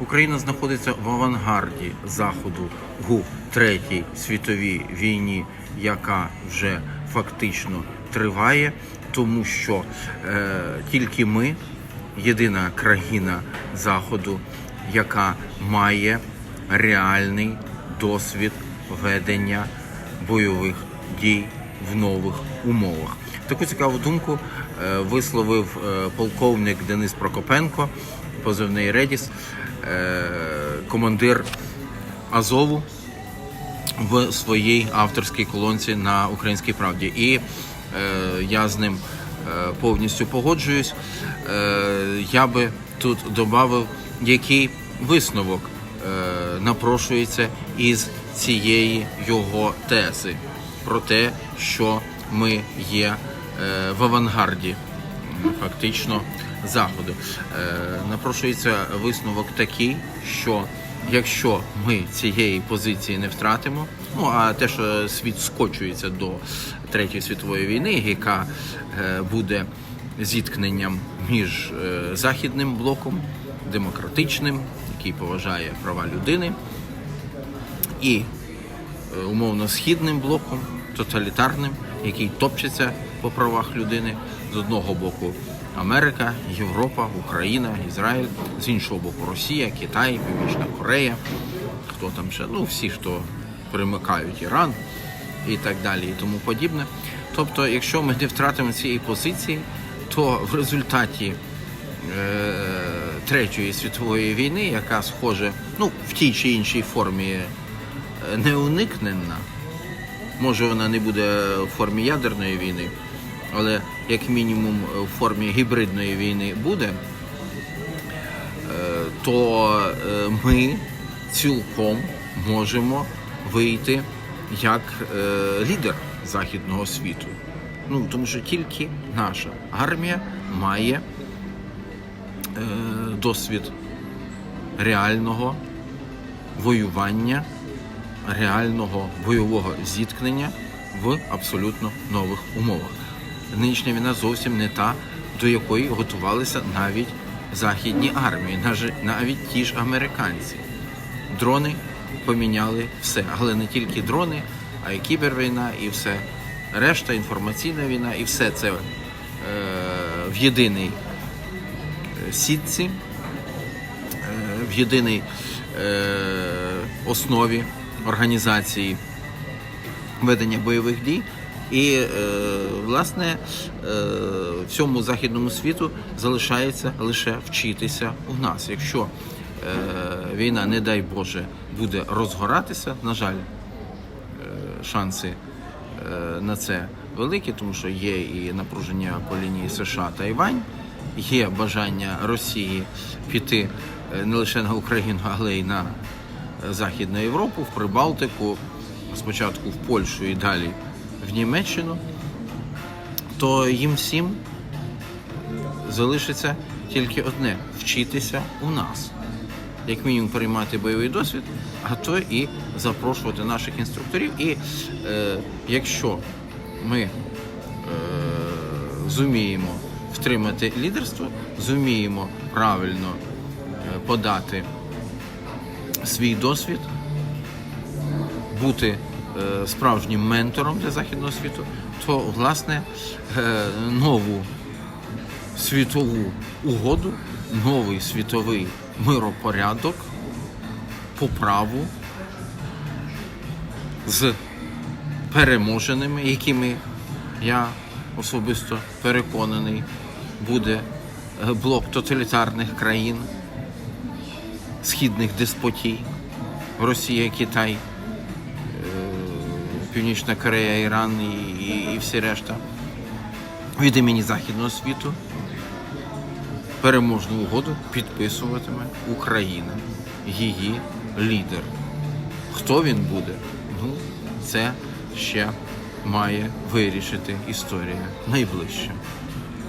Україна знаходиться в авангарді заходу у третій світовій війні, яка вже фактично триває, тому що е, тільки ми єдина країна заходу, яка має реальний досвід ведення бойових дій в нових умовах. Таку цікаву думку е, висловив е, полковник Денис Прокопенко, позивний Редіс, командир Азову в своїй авторській колонці на Українській правді. І е, я з ним е, повністю погоджуюсь. Е, я би тут додав, який висновок е, напрошується із цієї його тези про те, що ми є е, в авангарді фактично заходу. Е, напрошується висновок такий, що якщо ми цієї позиції не втратимо, ну а те, що світ скочується до Третьої світової війни, яка е, буде зіткненням між е, західним блоком, демократичним, який поважає права людини, і умовно східним блоком, тоталітарним, який топчеться по правах людини з одного боку. Америка, Європа, Україна, Ізраїль, з іншого боку Росія, Китай, Північна Корея, хто там ще, ну всі, хто примикають Іран і так далі, і тому подібне. Тобто, якщо ми не втратимо цієї позиції, то в результаті е, Третьої світової війни, яка схоже, ну в тій чи іншій формі е, неуникненна, може вона не буде в формі ядерної війни, але як мінімум в формі гібридної війни буде, е, то е, ми цілком можемо вийти як е, лідер західного світу. Ну тому що тільки наша армія має е, досвід реального воювання, реального бойового зіткнення в абсолютно нових умовах. Нинішня війна зовсім не та, до якої готувалися навіть західні армії, навіть ті ж американці. Дрони поміняли все, але не тільки дрони, а й кібервійна, і все решта, інформаційна війна, і все це е, в єдиній е, сітці, е, в єдиній е, основі організації ведення бойових дій. І е, власне е, всьому західному світу залишається лише вчитися у нас. Якщо е, війна, не дай Боже, буде розгоратися, на жаль, е, шанси на це великі, тому що є і напруження по лінії США та Івань, є бажання Росії піти не лише на Україну, але й на Західну Європу, в Прибалтику, спочатку в Польщу і далі в Німеччину, то їм всім залишиться тільки одне вчитися у нас. Як мінімум приймати бойовий досвід, а то і запрошувати наших інструкторів. І е, якщо ми е, зуміємо втримати лідерство, зуміємо правильно е, подати свій досвід, бути справжнім ментором для західного світу, то власне е, нову світову угоду, новий світовий миропорядок по праву з переможеними, якими я особисто переконаний, буде е, блок тоталітарних країн, східних деспотій, Росія, Китай, е, Північна Корея, Іран і, і, і всі решта від імені Західного світу переможну угоду підписуватиме Україна, її лідер. Хто він буде? Ну, це ще має вирішити історія найближче.